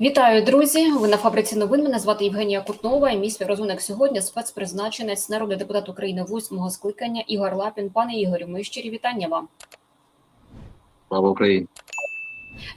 Вітаю, друзі! Ви на фабриці новин. Мене звати Євгенія Кутнова. І мій співрозумник сьогодні спецпризначенець народний депутат України восьмого скликання Ігор Лапін. Пане Ігорю, мої щирі вітання вам. Слава Україні!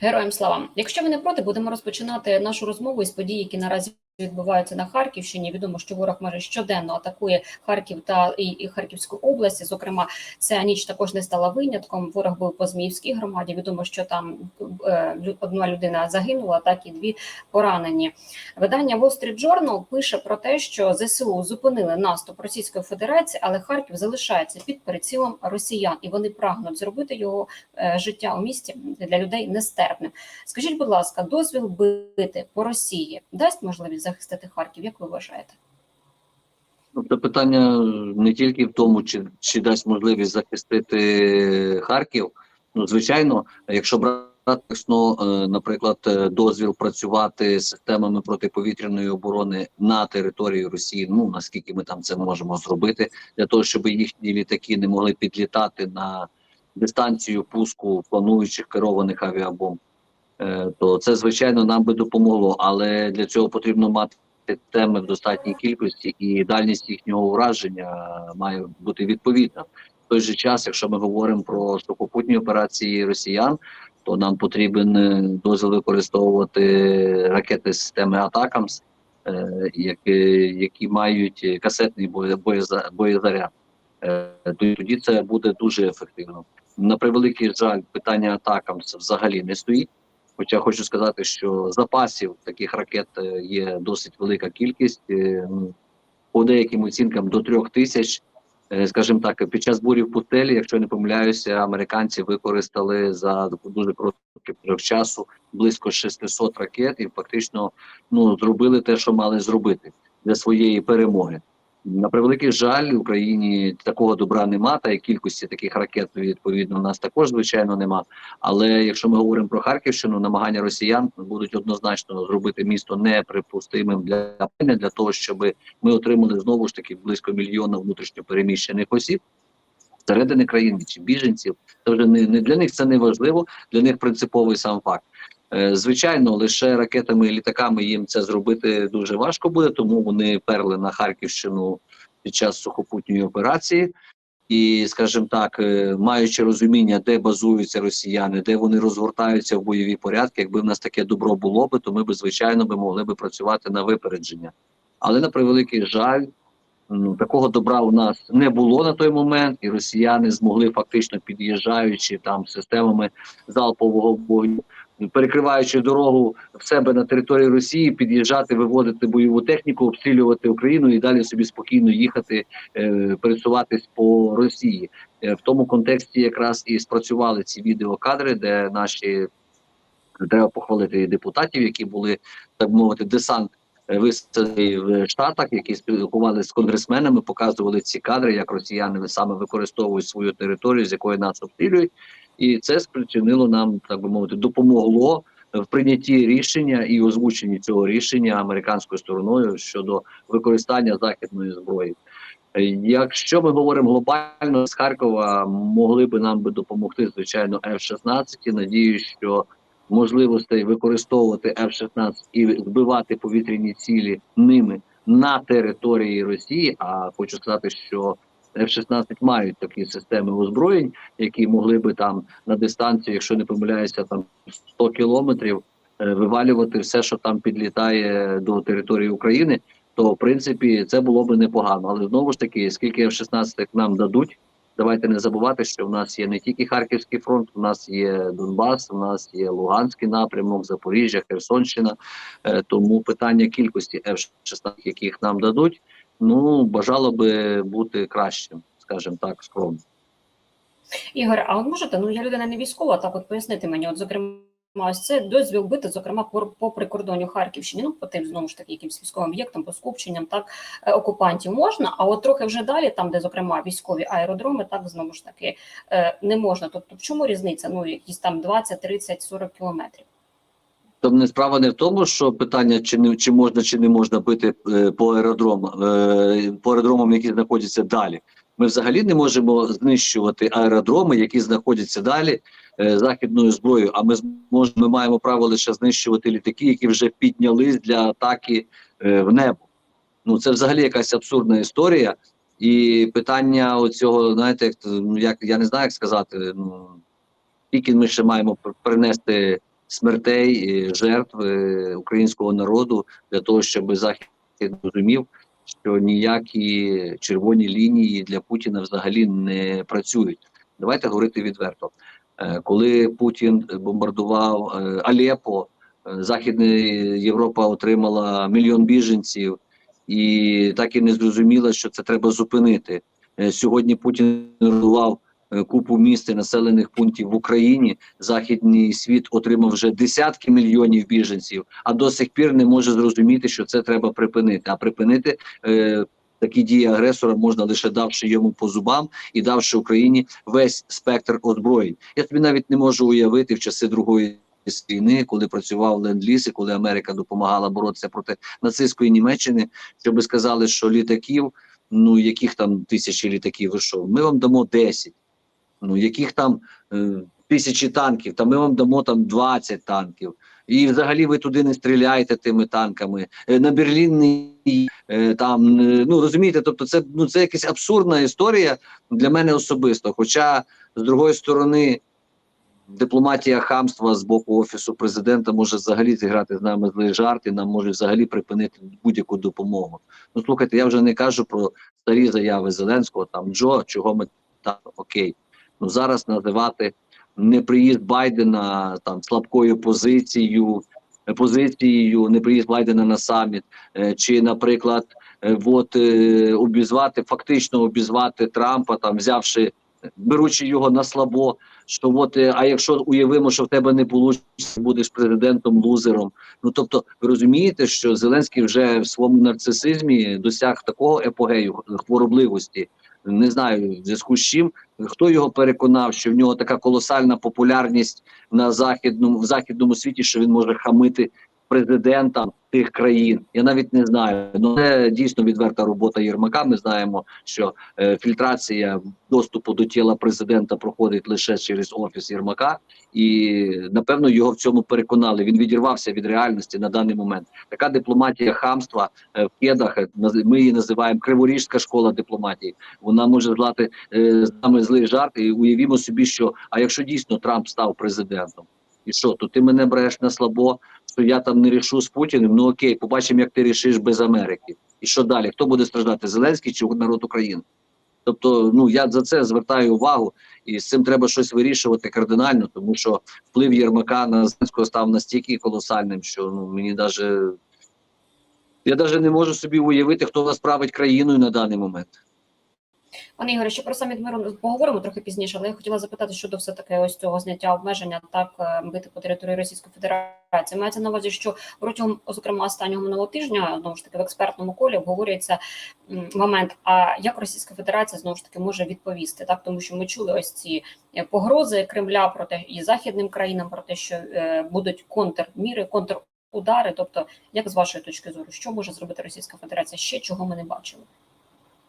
Героям слава! Якщо ви не проти, будемо розпочинати нашу розмову із подій, які наразі відбуваються на Харківщині. Відомо, що ворог майже щоденно атакує Харків та і, і Харківську область. Зокрема, ця ніч також не стала винятком. Ворог був по Зміївській громаді. Відомо, що там е, одна людина загинула, так і дві поранені. Видання Wall Street Journal пише про те, що ЗСУ зупинили наступ Російської Федерації, але Харків залишається під прицілом росіян, і вони прагнуть зробити його е, життя у місті для людей нестерпним. Скажіть, будь ласка, дозвіл бити по Росії дасть можливість захистити Харків? Як ви вважаєте? Це питання не тільки в тому, чи, чи дасть можливість захистити Харків. Ну, звичайно, якщо брати е, наприклад, е, дозвіл працювати системами протиповітряної оборони на території Росії, ну наскільки ми там це можемо зробити, для того, щоб їхні літаки не могли підлітати на дистанцію пуску плануючих керованих авіабомб, то це звичайно нам би допомогло, але для цього потрібно мати теми в достатній кількості, і дальність їхнього ураження має бути відповідна. В той же час, якщо ми говоримо про сухопутні операції росіян, то нам потрібен е, дозвіл використовувати ракети системи Атакамс, е, які, які мають касетний боє- боєзаряд. Е, то- Тоді це буде дуже ефективно. На превеликий жаль, питання Атакамс взагалі не стоїть. Хоча хочу сказати, що запасів таких ракет е, є досить велика кількість. е, По деяким оцінкам до трьох тисяч. Е, Скажімо так, під час бурі в пустелі, якщо не помиляюся, американці використали за дуже короткий період часу близько 600 ракет і фактично ну зробили те, що мали зробити для своєї перемоги. На превеликий жаль, в Україні такого добра нема, та й кількості таких ракет відповідно у нас також звичайно нема. Але якщо ми говоримо про Харківщину, намагання росіян будуть однозначно зробити місто неприпустимим для для того, щоб ми отримали знову ж таки близько мільйона внутрішньопереміщених осіб середини країни чи біженців. Це вже не, не для них це не важливо, для них принциповий сам факт. Е, Звичайно, лише ракетами і літаками їм це зробити дуже важко буде, тому вони перли на Харківщину під час сухопутньої операції. І, скажімо так, е, маючи розуміння, де базуються росіяни, де вони розгортаються в бойові порядки, якби в нас таке добро було би, то ми б звичайно би могли би працювати на випередження. Але на превеликий жаль, такого добра у нас не було на той момент, і росіяни змогли фактично під'їжджаючи там системами залпового вогню, перекриваючи дорогу в себе на території Росії, під'їжджати, виводити бойову техніку, обстрілювати Україну і далі собі спокійно їхати, е, пересуватись по Росії. Е, в тому контексті якраз і спрацювали ці відеокадри, де наші треба похвалити депутатів, які були так мовити, десант е, висаджений в Штатах, які спілкувалися з конгресменами, показували ці кадри, як росіяни саме використовують свою територію, з якої нас обстрілюють, і це спричинило нам, так би мовити, допомогло в прийнятті рішення і озвученні цього рішення американською стороною щодо використання західної зброї. Якщо ми говоримо глобально з Харкова, могли би нам би допомогти, звичайно, F-16. Надію, що можливостей використовувати F-16 і збивати повітряні цілі ними на території Росії. А хочу сказати, що F-16 мають такі системи озброєнь, які могли би там на дистанцію, якщо не помиляюся, там 100 кілометрів е, вивалювати все, що там підлітає до території України. То в принципі це було би непогано. Але знову ж таки, скільки F-16 нам дадуть, давайте не забувати, що в нас є не тільки Харківський фронт, у нас є Донбас, у нас є Луганський напрямок, Запоріжжя, Херсонщина. Е, тому питання кількості F-16, яких нам дадуть, ну бажало би бути кращим, скажімо так, скромно. Ігор, а от можете, ну я людина не військова, так от пояснити мені, от зокрема. Ось це дозвіл бити, зокрема, по, по прикордонню Харківщини, ну по тим знову ж таки якимсь військовим об'єктам, по скупченням так е, окупантів можна. А от трохи вже далі, там де зокрема військові аеродроми, так знову ж таки е, не можна. Тобто, в чому різниця? Ну якісь там 20, 30, 40 кілометрів. Тобто не справа не в тому, що питання чи не чи можна чи не можна бити е, по аеродромам, е, по аеродромам, які знаходяться далі. Ми взагалі не можемо знищувати аеродроми, які знаходяться далі е, західною зброєю, а ми зможемо, ми маємо право лише знищувати літаки, які вже піднялись для атаки в небо. Ну це взагалі якась абсурдна історія. І питання оцього, знаєте, як я не знаю, як сказати. Ну тільки ми ще маємо принести смертей, жертв українського народу для того, щоб захід розумів, що ніякі червоні лінії для Путіна взагалі не працюють. Давайте говорити відверто. Е, Коли Путін бомбардував е, Алепо, е, Західна Європа отримала мільйон біженців, і так і не зрозуміла, що це треба зупинити. Сьогодні Путін руйнував е, купу міст і населених пунктів в Україні. Західний світ отримав вже десятки мільйонів біженців, а до сих пір не може зрозуміти, що це треба припинити. А припинити е, такі дії агресора можна лише давши йому по зубам і давши Україні весь спектр озброєнь. Я тобі навіть не можу уявити в часи другої. Війни, коли працював ленд-ліз і коли Америка допомагала боротися проти нацистської Німеччини, щоб сказали, що літаків, ну яких там тисячі літаків, ви що, ми вам дамо 10. Ну яких там е, тисячі танків, та ми вам дамо там 20 танків. І взагалі ви туди не стріляєте тими танками. Е, на Берлін не там е, ну розумієте, тобто це ну це якась абсурдна історія для мене особисто. Хоча з другої сторони. Дипломатія хамства з боку офісу президента може взагалі зіграти з нами злий жарт і нам може взагалі припинити будь-яку допомогу. Ну слухайте, я вже не кажу про старі заяви Зеленського. Там Джо, чого ми там окей. Ну зараз називати неприїзд Байдена там слабкою позицією, е, позицією, неприїзд Байдена на саміт, е, чи, наприклад, е, от обізвати, фактично обізвати Трампа, там взявши, беручи його на слабо. Що от, а якщо уявимо, що в тебе не вийде, будеш президентом лузером. Ну тобто, ви розумієте, що Зеленський вже в своєму нарцисизмі досяг такого епогею хворобливості. Не знаю в зв'язку з чим, хто його переконав, що в нього така колосальна популярність на західному в західному світі, що він може хамити президентам тих країн. Я навіть не знаю. Ну це дійсно відверта робота Єрмака. Ми знаємо, що е, фільтрація доступу до тіла президента проходить лише через офіс Єрмака, і напевно його в цьому переконали. Він відірвався від реальності на даний момент. Така дипломатія хамства е, в кедах. е, Ми її називаємо Криворіжська школа дипломатії. Вона може злати е, з нами злий жарт. І уявімо собі, що а якщо дійсно Трамп став президентом, і що то ти мене береш на слабо, що я там не рішу з Путіним. Ну окей, побачимо, як ти рішиш без Америки. І що далі? Хто буде страждати? Зеленський чи народ України? Тобто, ну я за це звертаю увагу, і з цим треба щось вирішувати кардинально, тому що вплив Єрмака на Зеленського став настільки колосальним, що ну мені даже я навіть не можу собі уявити, хто нас править країною на даний момент. Пане Ігоре, ще про саміт миру поговоримо трохи пізніше, але я хотіла запитати щодо все таки ось цього зняття обмеження так е, бити по території Російської Федерації. Мається на увазі, що протягом, зокрема, останнього минулого тижня знову ж таки в експертному колі обговорюється момент. А як Російська Федерація знову ж таки може відповісти? Так, тому що ми чули ось ці е, погрози Кремля про те і західним країнам про те, що е, будуть контрміри, контрудари. Тобто, як з вашої точки зору, що може зробити Російська Федерація ще чого ми не бачили?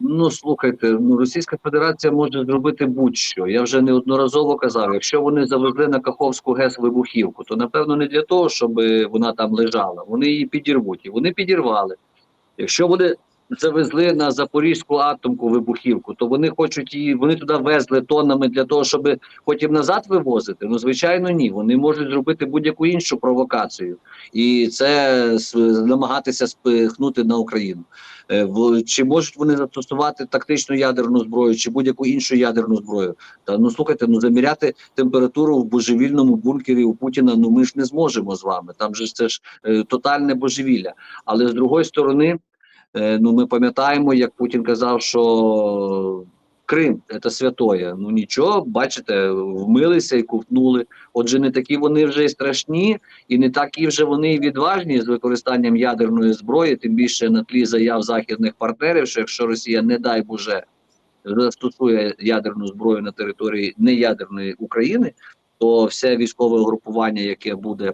Ну слухайте, ну Російська Федерація може зробити будь-що. Я вже неодноразово казав, якщо вони завезли на Каховську ГЕС вибухівку, то напевно не для того, щоб вона там лежала. Вони її підірвуть. І вони підірвали. Якщо вони завезли на Запорізьку атомку вибухівку, то вони хочуть її, вони туди везли тоннами для того, щоб потім назад вивозити. Ну звичайно, ні. Вони можуть зробити будь-яку іншу провокацію, і це намагатися спихнути на Україну. Е, Чи можуть вони застосувати тактичну ядерну зброю, чи будь-яку іншу ядерну зброю? Та ну слухайте, ну заміряти температуру в божевільному бункері у Путіна. Ну ми ж не зможемо з вами. Там же це ж е, тотальне божевілля. Але з другої сторони, ну ми пам'ятаємо, як Путін казав, що Крим це святоє. Ну нічого, бачите, вмилися і ковтнули. Отже, не такі вони вже й страшні, і не такі вже вони й відважні з використанням ядерної зброї, тим більше на тлі заяв західних партнерів, що якщо Росія, не дай Боже, застосує ядерну зброю на території неядерної України, то все військове угрупування, яке буде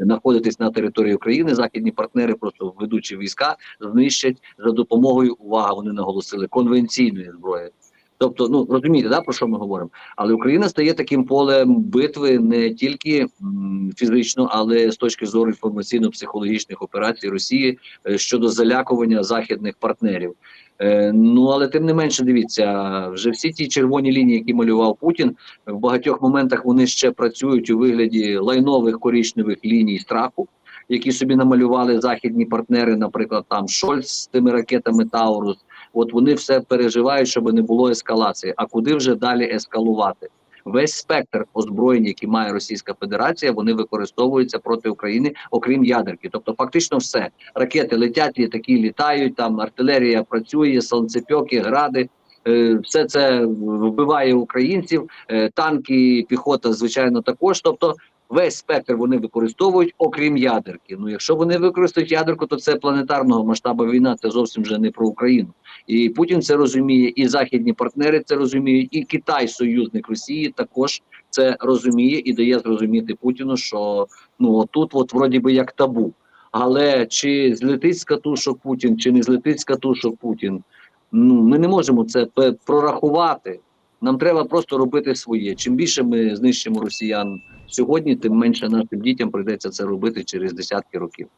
знаходитись на території України, західні партнери, просто ведучі війська, знищать за допомогою увага. Вони наголосили конвенційної зброї. Тобто, ну розумієте, да, про що ми говоримо? Але Україна стає таким полем битви не тільки фізично, але з точки зору інформаційно-психологічних операцій Росії е, щодо залякування західних партнерів. Е, ну але тим не менше, дивіться, вже всі ті червоні лінії, які малював Путін, в багатьох моментах вони ще працюють у вигляді лайнових коричневих ліній страху. Які собі намалювали західні партнери, наприклад, там Шольц з тими ракетами Таурус, От вони все переживають, щоб не було ескалації. А куди вже далі ескалувати? Весь спектр озброєнь, які має Російська Федерація, вони використовуються проти України, окрім ядерки. Тобто, фактично, все ракети летять, літаки літають. Там артилерія працює, сонцепьоки, гради. е, Все це вбиває українців, е, танки, піхота, звичайно, також. Тобто, весь спектр вони використовують, окрім ядерки. Ну, якщо вони використають ядерку, то це планетарного масштабу війна. Це зовсім вже не про Україну. І Путін це розуміє, і західні партнери це розуміють, і Китай, союзник Росії, також це розуміє і дає зрозуміти Путіну, що ну тут, от вроді би як табу. Але чи злетить з катушок Путін, чи не злетить з катушок Путін? Ну ми не можемо це прорахувати. Нам треба просто робити своє. Чим більше ми знищимо росіян сьогодні, тим менше нашим дітям прийдеться це робити через десятки років.